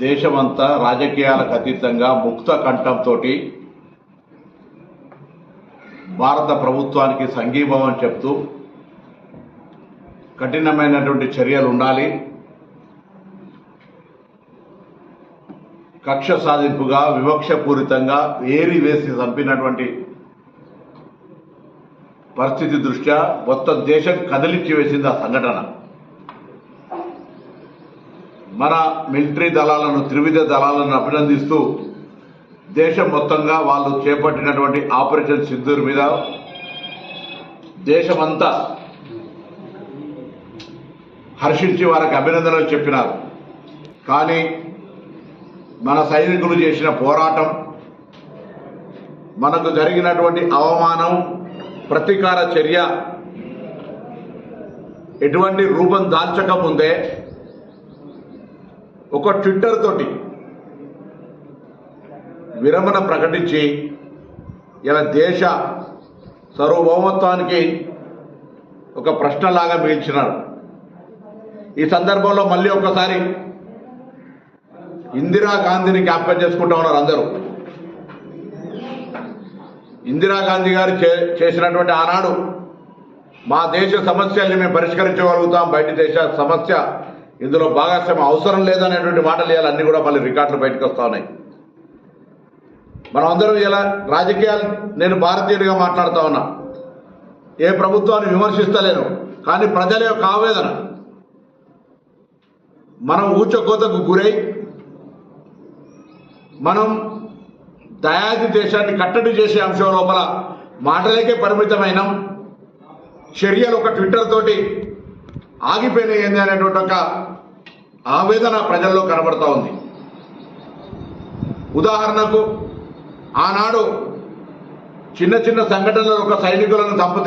దేశమంతా రాజకీయాలకు అతీతంగా ముక్త కంఠంతో భారత ప్రభుత్వానికి సంఘీభావం చెప్తూ కఠినమైనటువంటి చర్యలు ఉండాలి. కక్ష సాధింపుగా వివక్షపూరితంగా ఏరి వేసి చంపినటువంటి పరిస్థితి దృష్ట్యా మొత్తం దేశం కదిలించి వేసింది ఆ సంఘటన. మన మిలిటరీ దళాలను త్రివిధ దళాలను అభినందిస్తూ దేశం మొత్తంగా వాళ్ళు చేపట్టినటువంటి ఆపరేషన్ సింధూర్ మీద దేశమంతా హర్షించి వారికి అభినందనలు చెప్పినారు. కానీ మన సైనికులు చేసిన పోరాటం మనకు జరిగినటువంటి అవమానం ప్రతీకార చర్య ఎటువంటి రూపం దాల్చకముందే ఒక ట్విట్టర్ తోటి విరమణ ప్రకటించి ఇలా దేశ సార్వభౌమత్వానికి ఒక ప్రశ్నలాగా మిగిల్చినారు. ఈ సందర్భంలో మళ్ళీ ఒకసారి ఇందిరాగాంధీని జ్ఞాపకం చేసుకుంటా ఉన్నారు అందరూ. ఇందిరాగాంధీ గారు చే- చేసినటువంటి ఆనాడు మా దేశ సమస్యల్ని మేము పరిష్కరించగలుగుతాం బయట దేశ సమస్య ఇందులో భాగస్వామ్యం అవసరం లేదనేటువంటి మాటలు ఇవాళ అన్ని కూడా మళ్ళీ రికార్డులు బయటకు వస్తూ ఉన్నాయి. మనం అందరం ఇలా రాజకీయాలు నేను భారతీయుడిగా మాట్లాడుతూ ఉన్నా. ఏ ప్రభుత్వాన్ని విమర్శిస్తలేను. కానీ ప్రజల యొక్క ఆవేదన మనం ఊచకోతకు గురై మనం దయాది దేశాన్ని కట్టడి చేసే అంశం లోపల మాటలకే పరిమితమైన. చర్యలు ఒక ట్విట్టర్ తోటి ఆగిపోయినాయి ఏంది అనేటువంటి ఒక ఆవేదన ప్రజల్లో కనబడతా ఉంది. ఉదాహరణకు ఆనాడు చిన్న చిన్న సంఘటనలు ఒక సైనికులను చంపితే